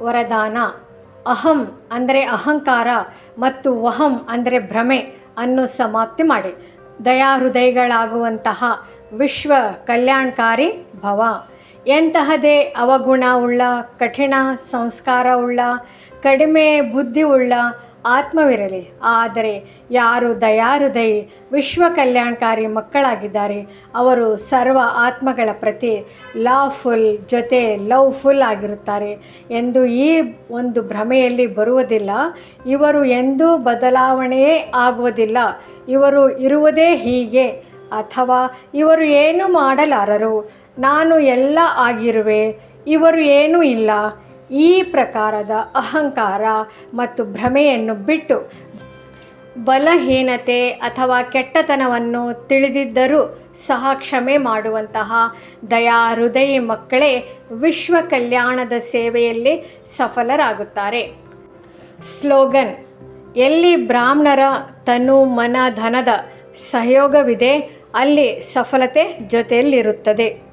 ವರದಾನ. ಅಹಂ ಅಂದರೆ ಅಹಂಕಾರ ಮತ್ತು ವಹಂ ಅಂದರೆ ಭ್ರಮೆ ಅನ್ನು ಸಮಾಪ್ತಿ ಮಾಡಿ. ದಯಾ ಹೃದಯಗಳಾಗುವಂತಹ ವಿಶ್ವ ಕಲ್ಯಾಣಕಾರಿ ಭವ. ಎಂತಹದೇ ಉಳ್ಳ, ಕಠಿಣ ಸಂಸ್ಕಾರ ಉಳ್ಳ, ಕಡಿಮೆ ಬುದ್ಧಿಯುಳ್ಳ ಆತ್ಮವಿರಲಿ. ಆದರೆ ಯಾರು ದಯಾಹೃದಯಿ ವಿಶ್ವ ಕಲ್ಯಾಣಕಾರಿ ಮಕ್ಕಳಾಗಿದ್ದಾರೆ. ಅವರು ಸರ್ವ ಆತ್ಮಗಳ ಪ್ರತಿ ಲಾಫುಲ್ ಜೊತೆ ಲವ್ಫುಲ್ ಆಗಿರುತ್ತಾರೆ ಎಂದು ಈ ಒಂದು ಭ್ರಮೆಯಲ್ಲಿ ಬರುವುದಿಲ್ಲ. ಇವರು ಎಂದೂ ಬದಲಾವಣೆಯೇ ಆಗುವುದಿಲ್ಲ. ಇವರು ಇರುವುದೇ ಹೀಗೆ. ಅಥವಾ ಇವರು ಏನು ಮಾಡಲಾರರು? ನಾನು ಎಲ್ಲ ಆಗಿರುವೆ. ಇವರು ಏನೂ ಇಲ್ಲ. ಈ ಪ್ರಕಾರದ ಅಹಂಕಾರ ಮತ್ತು ಭ್ರಮೆಯನ್ನು ಬಿಟ್ಟು ಬಲಹೀನತೆ ಅಥವಾ ಕೆಟ್ಟತನವನ್ನು ತಿಳಿದಿದ್ದರೂ ಸಹ ಕ್ಷಮೆ ಮಾಡುವಂತಹ ದಯಾ ಹೃದಯಿ ಮಕ್ಕಳೇ ವಿಶ್ವ ಕಲ್ಯಾಣದ ಸೇವೆಯಲ್ಲಿ ಸಫಲರಾಗುತ್ತಾರೆ. ಸ್ಲೋಗನ್, ಎಲ್ಲಿ ಬ್ರಾಹ್ಮಣರ ತನು ಮನ ಧನದ ಸಹಯೋಗವಿದೆ, ಅಲ್ಲಿ ಸಫಲತೆ ಜೊತೆಯಲ್ಲಿರುತ್ತದೆ.